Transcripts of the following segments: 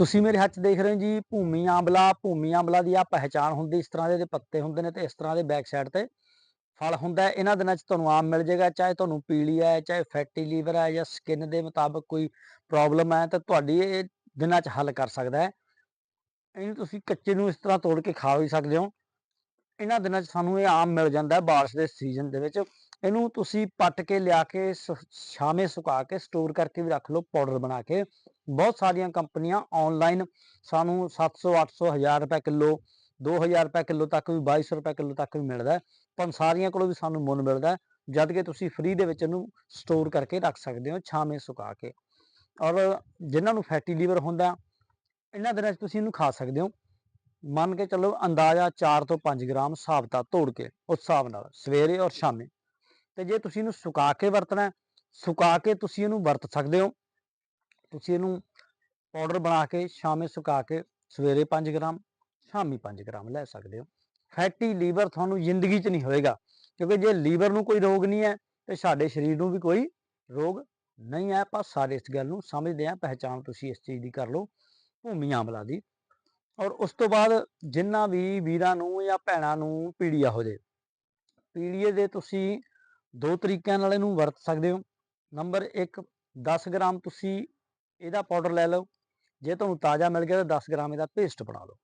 ਤੁਸੀਂ ਮੇਰੇ ਹੱਥ 'ਚ ਦੇਖ ਰਹੇ ਹੋ ਜੀ, ਭੂਮੀ ਆਂਬਲਾ ਭੂਮੀ ਆਂਬਲਾ ਦੀ ਆ ਪਹਿਚਾਣ ਹੁੰਦੀ, ਇਸ ਤਰ੍ਹਾਂ ਦੇ ਇਹਦੇ ਪੱਤੇ ਹੁੰਦੇ ਨੇ ਤੇ ਇਸ ਤਰ੍ਹਾਂ ਦੇ ਬੈਕ ਸਾਈਡ ਤੇ ਫਲ ਹੁੰਦਾ ਹੈ। ਇਹਨਾਂ ਦਿਨਾਂ 'ਚ ਤੁਹਾਨੂੰ ਆਮ ਮਿਲ ਜਾਏਗਾ, ਚਾਹੇ ਤੁਹਾਨੂੰ ਪੀਲੀ ਹੈ, ਚਾਹੇ ਫੈਟੀ ਲੀਵਰ ਹੈ ਜਾਂ ਸਕਿਨ ਦੇ ਮੁਤਾਬਕ ਕੋਈ ਪ੍ਰੋਬਲਮ ਹੈ, ਤਾਂ ਤੁਹਾਡੀ ਇਹ ਦਿਨਾਂ 'ਚ ਹੱਲ ਕਰ ਸਕਦਾ ਹੈ। ਇਹਨੂੰ ਤੁਸੀਂ ਕੱਚੇ ਨੂੰ ਇਸ ਤਰ੍ਹਾਂ ਤੋੜ ਕੇ ਖਾ ਵੀ ਸਕਦੇ ਹੋ। ਇਹਨਾਂ ਦਿਨਾਂ 'ਚ ਸਾਨੂੰ ਇਹ ਆਮ ਮਿਲ ਜਾਂਦਾ ਹੈ, ਬਾਰਿਸ਼ ਦੇ ਸੀਜ਼ਨ ਦੇ ਵਿੱਚ। ਇਹਨੂੰ ਤੁਸੀਂ ਪੱਟ ਕੇ ਲਿਆ ਕੇ ਸ- ਛਾਵੇਂ ਸੁਕਾ ਕੇ ਸਟੋਰ ਕਰਕੇ ਵੀ ਰੱਖ ਲਓ ਪਾਊਡਰ ਬਣਾ ਕੇ। ਬਹੁਤ ਸਾਰੀਆਂ ਕੰਪਨੀਆਂ ਆਨਲਾਈਨ ਸਾਨੂੰ 700 800 1000 ਰੁਪਏ ਕਿਲੋ 2000 ਰੁਪਏ ਕਿਲੋ ਤੱਕ ਵੀ 2200 ਰੁਪਏ ਕਿਲੋ ਤੱਕ ਵੀ ਮਿਲਦਾ ਪਰ ਸਾਰੀਆਂ ਕੋਲੋਂ ਵੀ ਸਾਨੂੰ ਮੁੱਲ ਮਿਲਦਾ ਹੈ, ਜਦ ਕਿ ਤੁਸੀਂ ਫ੍ਰੀ ਦੇ ਵਿੱਚ ਇਹਨੂੰ ਸਟੋਰ ਕਰਕੇ ਰੱਖ ਸਕਦੇ ਹੋ ਛਾਵੇਂ ਸੁਕਾ ਕੇ। ਔਰ ਜਿਨ੍ਹਾਂ ਨੂੰ ਫੈਟੀ ਲੀਵਰ ਹੁੰਦਾ ਇਹਨਾਂ ਦਿਨਾਂ 'ਚ ਤੁਸੀਂ ਇਹਨੂੰ ਖਾ ਸਕਦੇ ਹੋ। ਮੰਨ ਕੇ ਚੱਲੋ ਅੰਦਾਜ਼ਾ 4 ਤੋਂ 5 ਗ੍ਰਾਮ ਸਾਬਤਾ ਤੋੜ ਕੇ, ਉਸ ਹਿਸਾਬ ਨਾਲ ਸਵੇਰੇ ਔਰ ਸ਼ਾਮੇ। ਤੇ ਜੇ ਤੁਸੀਂ ਇਹਨੂੰ ਸੁਕਾ ਕੇ ਵਰਤਣਾ ਸੁਕਾ ਕੇ ਤੁਸੀਂ ਇਹਨੂੰ ਵਰਤ ਸਕਦੇ ਹੋ। ਤੁਸੀਂ ਇਹਨੂੰ ਪਾਊਡਰ ਬਣਾ ਕੇ ਸ਼ਾਮੇ ਸੁਕਾ ਕੇ ਸਵੇਰੇ 5 ਗ੍ਰਾਮ, ਸ਼ਾਮੀ 5 ਗ੍ਰਾਮ ਲੈ ਸਕਦੇ ਹੋ। ਫੈਟੀ ਲੀਵਰ ਤੁਹਾਨੂੰ ਜ਼ਿੰਦਗੀ 'ਚ ਨਹੀਂ ਹੋਏਗਾ, ਕਿਉਂਕਿ ਜੇ ਲੀਵਰ ਨੂੰ ਕੋਈ ਰੋਗ ਨਹੀਂ ਹੈ, ਤੇ ਸਾਡੇ ਸਰੀਰ ਨੂੰ ਵੀ ਕੋਈ ਰੋਗ ਨਹੀਂ ਹੈ। ਆਪਾਂ ਸਾਰੇ ਇਸ ਗੱਲ ਨੂੰ ਸਮਝਦੇ ਹਾਂ, ਪਹਿਚਾਣ ਤੁਸੀਂ ਇਸ ਚੀਜ਼ ਦੀ ਕਰ ਲਓ, ਭੂਮੀ ਆਮਲਾ ਦੀ। ਔਰ ਉਸ ਤੋਂ ਬਾਅਦ ਜਿੰਨਾ ਵੀ ਵੀਰਾਂ ਨੂੰ ਜਾਂ ਭੈਣਾਂ ਨੂੰ ਪੀੜੀਆ ਹੋ ਜੇ, ਪੀੜੀਏ ਦੇ ਤੁਸੀਂ ਦੋ ਤਰੀਕਿਆਂ ਨਾਲ ਇਹਨੂੰ ਵਰਤ ਸਕਦੇ ਹੋ। ਨੰਬਰ 1 10 ਗ੍ਰਾਮ ਤੁਸੀਂ ਇਹਦਾ ਪਾਊਡਰ ਲੈ ਲਓ। ਜੇ ਤੁਹਾਨੂੰ ਤਾਜ਼ਾ ਮਿਲ ਗਿਆ ਤਾਂ 10 ਗ੍ਰਾਮ ਇਹਦਾ ਪੇਸਟ ਬਣਾ ਲਓ।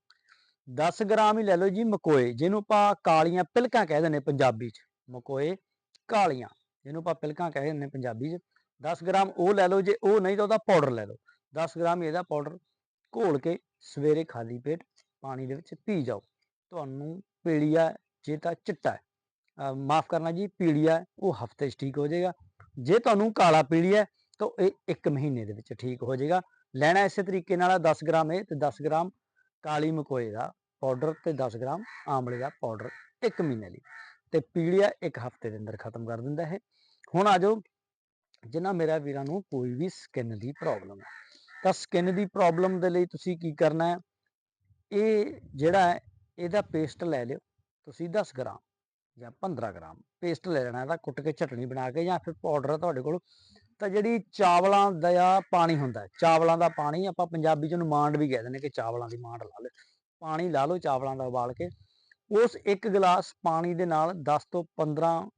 10 ਗ੍ਰਾਮ ਹੀ ਲੈ ਲਓ ਜੀ ਮਕੋਏ, ਜਿਹਨੂੰ ਆਪਾਂ ਕਾਲੀਆਂ ਪਿਲਕਾਂ ਕਹਿ ਦਿੰਦੇ ਪੰਜਾਬੀ 'ਚ। ਮਕੋਏ ਕਾਲੀਆਂ, ਜਿਹਨੂੰ ਆਪਾਂ ਪਿਲਕਾਂ ਕਹਿ ਦਿੰਦੇ ਪੰਜਾਬੀ 'ਚ। 10 ਗ੍ਰਾਮ ਉਹ ਲੈ ਲਓ ਜੇ ਉਹ ਨਹੀਂ ਤਾਂ ਉਹਦਾ ਪਾਊਡਰ ਲੈ ਲਓ। 10 ਗ੍ਰਾਮ ਇਹਦਾ ਪਾਊਡਰ ਘੋਲ ਕੇ ਸਵੇਰੇ ਖਾਲੀ ਪੇਟ ਪਾਣੀ ਦੇ ਵਿੱਚ ਪੀ ਜਾਓ। ਤੁਹਾਨੂੰ ਪੀਲੀਆ ਜੇ ਤਾਂ ਚਿੱਟਾ ਮਾਫ ਕਰਨਾ ਜੀ ਪੀਲੀਆ ਉਹ ਹਫ਼ਤੇ 'ਚ ਠੀਕ ਹੋ ਜਾਏਗਾ। ਜੇ ਤੁਹਾਨੂੰ ਕਾਲਾ ਪੀਲੀਆ ਤਾਂ ਇਹ 1 ਮਹੀਨੇ ਦੇ ਵਿੱਚ ਠੀਕ ਹੋ ਜਾਏਗਾ। ਲੈਣਾ ਇਸੇ ਤਰੀਕੇ ਨਾਲ ਆ, 10 ਗ੍ਰਾਮ ਇਹ ਤੇ 10 ਗ੍ਰਾਮ ਕਾਲੀ ਮਕੋਏ ਦਾ ਪਾਊਡਰ ਤੇ 10 ਗ੍ਰਾਮ ਆਮਲੇ ਦਾ ਪਾਊਡਰ 1 ਮਹੀਨੇ ਲਈ। ਤੇ ਪੀਲੀਆ 1 ਹਫ਼ਤੇ ਦੇ ਅੰਦਰ ਖਤਮ ਕਰ ਦਿੰਦਾ ਹੈ ਹੁਣ ਆ ਜਾਓ ਜਿਨ੍ਹਾਂ ਮੇਰਾ ਵੀਰਾਂ ਨੂੰ ਕੋਈ ਵੀ ਸਕਿਨ ਦੀ ਪ੍ਰੋਬਲਮ ਹੈ ਤਾਂ ਸਕਿਨ ਦੀ ਪ੍ਰੋਬਲਮ ਦੇ ਲਈ ਤੁਸੀਂ ਕੀ ਕਰਨਾ ਹੈ? ਇਹ ਜਿਹੜਾ ਹੈ ਇਹਦਾ ਪੇਸਟ ਲੈ ਲਿਓ। ਤੁਸੀਂ 10 ਗ੍ਰਾਮ ਜਾਂ 15 ਗ੍ਰਾਮ ਪੇਸਟ ਲੈ ਲੈਣਾ, ਇਹਦਾ ਕੁੱਟ ਕੇ ਚਟਣੀ ਬਣਾ ਕੇ ਜਾਂ ਫਿਰ ਪਾਊਡਰ ਹੈ ਤੁਹਾਡੇ ਕੋਲ। ਤਾਂ ਜਿਹੜੀ ਚਾਵਲਾਂ ਦਾ ਪਾਣੀ ਹੁੰਦਾ ਚਾਵਲਾਂ ਦਾ ਪਾਣੀ ਆਪਾਂ ਪੰਜਾਬੀ ਚ ਉਹਨੂੰ ਮਾਂਡ ਵੀ ਕਹਿ ਦਿੰਦੇ ਕਿ ਚਾਵਲਾਂ ਦੀ ਮਾਂਡ ਲਾ ਲਓ। ਪਾਣੀ ਲਾ ਲਓ ਚਾਵਲਾਂ ਦਾ ਉਬਾਲ ਕੇ। ਉਸ ਇੱਕ ਗਲਾਸ ਪਾਣੀ ਦੇ ਨਾਲ 10 ਤੋਂ 15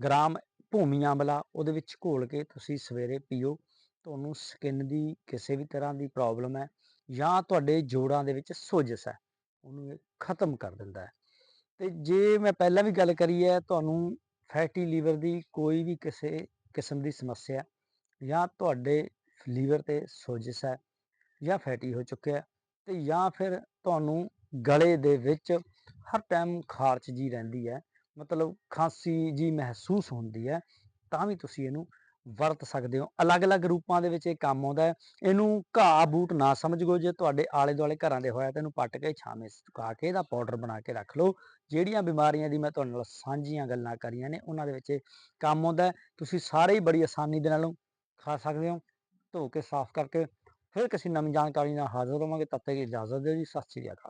ਗ੍ਰਾਮ ਭੂਮੀ ਆਂਵਲਾ ਉਹਦੇ ਵਿੱਚ ਘੋਲ ਕੇ ਤੁਸੀਂ ਸਵੇਰੇ ਪੀਓ। ਤੁਹਾਨੂੰ ਸਕਿਨ ਦੀ ਕਿਸੇ ਵੀ ਤਰ੍ਹਾਂ ਦੀ ਪ੍ਰੋਬਲਮ ਹੈ ਜਾਂ ਤੁਹਾਡੇ ਜੋੜਾਂ ਦੇ ਵਿੱਚ ਸੋਜਸ ਹੈ ਉਹਨੂੰ ਇਹ ਖਤਮ ਕਰ ਦਿੰਦਾ ਹੈ। ਤੇ ਜੇ ਮੈਂ ਪਹਿਲਾਂ ਵੀ ਗੱਲ ਕਰੀ ਹੈ ਤੁਹਾਨੂੰ ਫੈਟੀ ਲੀਵਰ ਦੀ ਕੋਈ ਵੀ ਕਿਸੇ ਕਿਸਮ ਦੀ ਸਮੱਸਿਆ ਜਾਂ ਤੁਹਾਡੇ ਲੀਵਰ ਤੇ ਸੋਜਸ ਹੈ ਜਾਂ ਫੈਟੀ ਹੋ ਚੁੱਕਿਆ ਹੈ ਤੇ ਜਾਂ ਫਿਰ ਤੁਹਾਨੂੰ ਗਲੇ ਦੇ ਵਿੱਚ ਹਰ ਟਾਈਮ ਖਾਰਚ ਜੀ ਰਹਿੰਦੀ ਹੈ, ਮਤਲਬ ਖਾਂਸੀ ਜੀ ਮਹਿਸੂਸ ਹੁੰਦੀ ਹੈ, ਤਾਂ ਵੀ ਤੁਸੀਂ ਇਹਨੂੰ ਵਰਤ ਸਕਦੇ ਹੋ। ਅਲੱਗ-ਅਲੱਗ ਰੂਪਾਂ ਦੇ ਵਿੱਚ ਇਹ ਕੰਮ ਆਉਂਦਾ ਹੈ। ਇਹਨੂੰ ਘਾਹ ਬੂਟ ਨਾ ਸਮਝੋ, ਜੇ ਤੁਹਾਡੇ ਆਲੇ ਦੁਆਲੇ ਘਰਾਂ ਦੇ ਹੋਇਆ ਤਾਂ ਇਹਨੂੰ ਪੱਟ ਕੇ ਛਾਵੇਂ ਸੁਕਾ ਕੇ ਇਹਦਾ ਪਾਊਡਰ ਬਣਾ ਕੇ ਰੱਖ ਲਓ। ਜਿਹੜੀਆਂ ਬਿਮਾਰੀਆਂ ਦੀ ਮੈਂ ਤੁਹਾਡੇ ਨਾਲ ਸਾਂਝੀਆਂ ਗੱਲਾਂ ਕਰੀਆਂ ਨੇ, ਉਹਨਾਂ ਦੇ ਵਿੱਚ ਇਹ ਕੰਮ ਆਉਂਦਾ ਤੁਸੀਂ ਸਾਰੇ ਹੀ ਬੜੀ ਆਸਾਨੀ ਦੇ ਨਾਲ ਖਾ ਸਕਦੇ ਹੋ, ਧੋ ਕੇ ਸਾਫ਼ ਕਰਕੇ ਫਿਰ ਕਿਸੇ ਨਵੀਂ ਜਾਣਕਾਰੀ ਨਾਲ ਹਾਜ਼ਰ ਹੋਵਾਂਗੇ ਤਦ ਤੱਕ ਇਜਾਜ਼ਤ ਦਿਓ ਜੀ। ਸਤਿ ਸ਼੍ਰੀ ਅਕਾਲ।